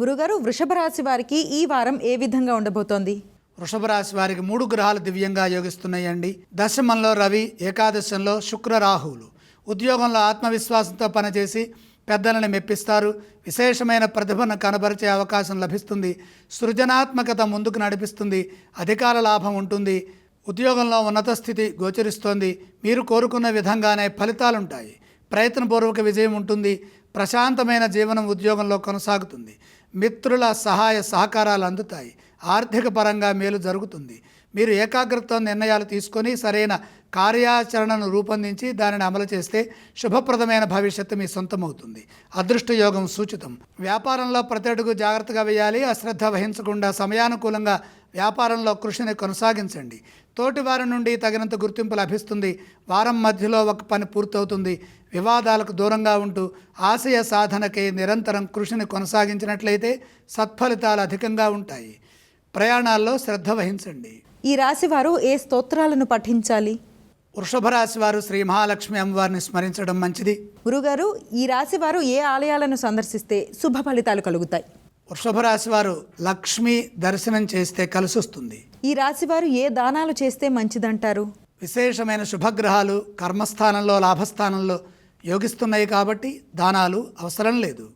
గురుగారు వృషభ రాశి వారికి ఈ వారం ఏ విధంగా ఉండబోతోంది? వృషభ రాశి వారికి మూడు గ్రహాలు దివ్యంగా యోగిస్తున్నాయండి. దశమంలో రవి ఏకాదశంలో శుక్ర రాహువులు. ఉద్యోగంలో ఆత్మవిశ్వాసంతో పనిచేసి పెద్దలను మెప్పిస్తారు. విశేషమైన ప్రతిభను కనబరిచే అవకాశం లభిస్తుంది. సృజనాత్మకత ముందుకు నడిపిస్తుంది. అధికార లాభం ఉంటుంది. ఉద్యోగంలో ఉన్నత స్థితి గోచరిస్తోంది. మీరు కోరుకున్న విధంగానే ఫలితాలుంటాయి. ప్రయత్నపూర్వక విజయం ఉంటుంది. ప్రశాంతమైన జీవనం ఉద్యోగంలో కొనసాగుతుంది. మిత్రుల సహాయ సహకారాలు అందుతాయి. ఆర్థిక పరంగా మేలు జరుగుతుంది. మీరు ఏకాగ్రత నిర్ణయాలు తీసుకొని సరైన కార్యాచరణను రూపొందించి దానిని అమలు చేస్తే శుభప్రదమైన భవిష్యత్తు మీ సొంతమవుతుంది. అదృష్ట యోగం సూచితం. వ్యాపారంలో ప్రతి అడుగు జాగ్రత్తగా వేయాలి. అశ్రద్ధ వహించకుండా సమయానుకూలంగా వ్యాపారంలో కృషిని కొనసాగించండి. తోటివారి నుండి తగినంత గుర్తింపు లభిస్తుంది. వారం మధ్యలో ఒక పని పూర్తవుతుంది. వివాదాలకు దూరంగా ఉంటూ ఆశయ సాధనకై నిరంతరం కృషిని కొనసాగించినట్లయితే సత్ఫలితాలు అధికంగా ఉంటాయి. ప్రయాణాల్లో శ్రద్ధ వహించండి. ఈ రాశి వారు ఏ స్తోత్రాలను పఠించాలి? వృషభ రాశి వారు శ్రీ మహాలక్ష్మి అమ్మవారిని స్మరించడం మంచిది. గురుగారు ఈ రాశి వారు ఏ ఆలయాలను సందర్శిస్తే శుభ ఫలితాలు కలుగుతాయి? వృషభ రాశి వారు లక్ష్మి దర్శనం చేస్తే కలిసొస్తుంది. ఈ రాశి వారు ఏ దానాలు చేస్తే మంచిదంటారు? విశేషమైన శుభగ్రహాలు కర్మస్థానంలో లాభస్థానంలో యోగిస్తున్నాయి కాబట్టి దానాలు అవసరం లేదు.